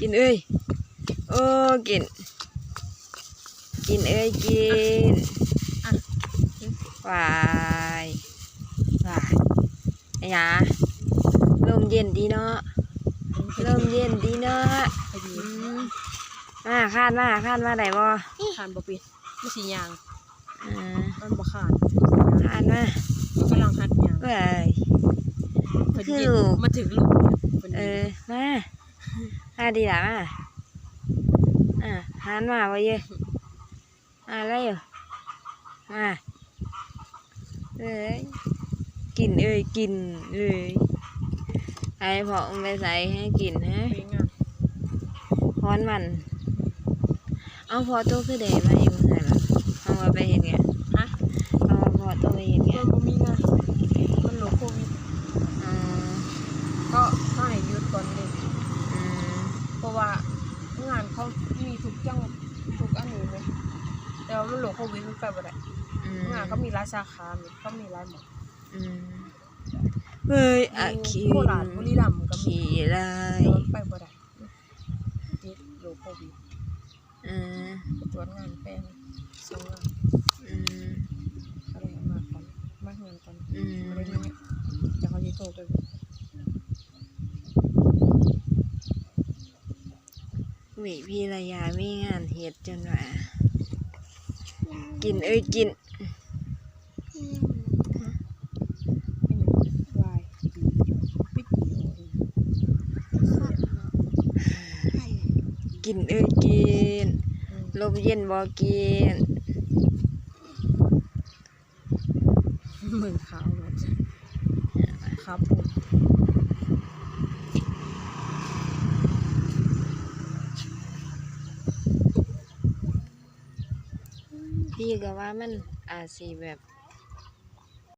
กินเอ้ยโอ้กิน กินเอ้ยกินอะวายวายไอ้หยาลมเย็นดีเนาะลมเย็นดีเนาะพอดีอืมมาคาดมาคาดมาได้บ่ขานบ่ปิดไม่สียางอ่ามันบ่ขาดคาดมามันกำลังหัดยางเอ้ยพอดีคือมาถึงลูกเนี่ยพอ เอ ดี อมามา ดีละมาอ่าหันมาไว้เยอะมาอะไรอยู่มาเอ้ยกินเอ้ยกินเอ้ยไอ้พอเอาไปใส่ให้กินฮะเป็นงานพอนมัน เอาพอโตคือเดมาอยู่เมื่อไหร่ล่ะเอามาไปเห็นไง ฮะ เอามาพอโตไปเห็นไง มันบ่มีงานมันโลโควิด อืม ก็ก็ให้หยุดก่อนเลย อืม เพ ราะว่างานเขามีทุกจังทุกอันนี้เลยแต่ว่ามันโลโควิดมันไปบ่ได้อืมงานเขามีหลายสาขามีเขามีหลายหมออืมเฮ้ยอะอยู่ขี้โคราชบุรีรัมย์ก็มีขี่ไรแต่ว่าไปบ่ได้ติดโลโควิดอืมไปตรวจงานแป้งสองงานอืมอะไรมาก่อนมาเงินก่อนอืมไม่ได้มีจะเขาจะโทรไป วิพี่ระยามีงานเฮ็ดจนว่ากินเอ้ยกินวายปิดเดียวเองกินเอ้ยกินอืมลมเย็นบ่กินมือขาวหมดครับผ พี่ก็ว่ามันอาจสิแบบ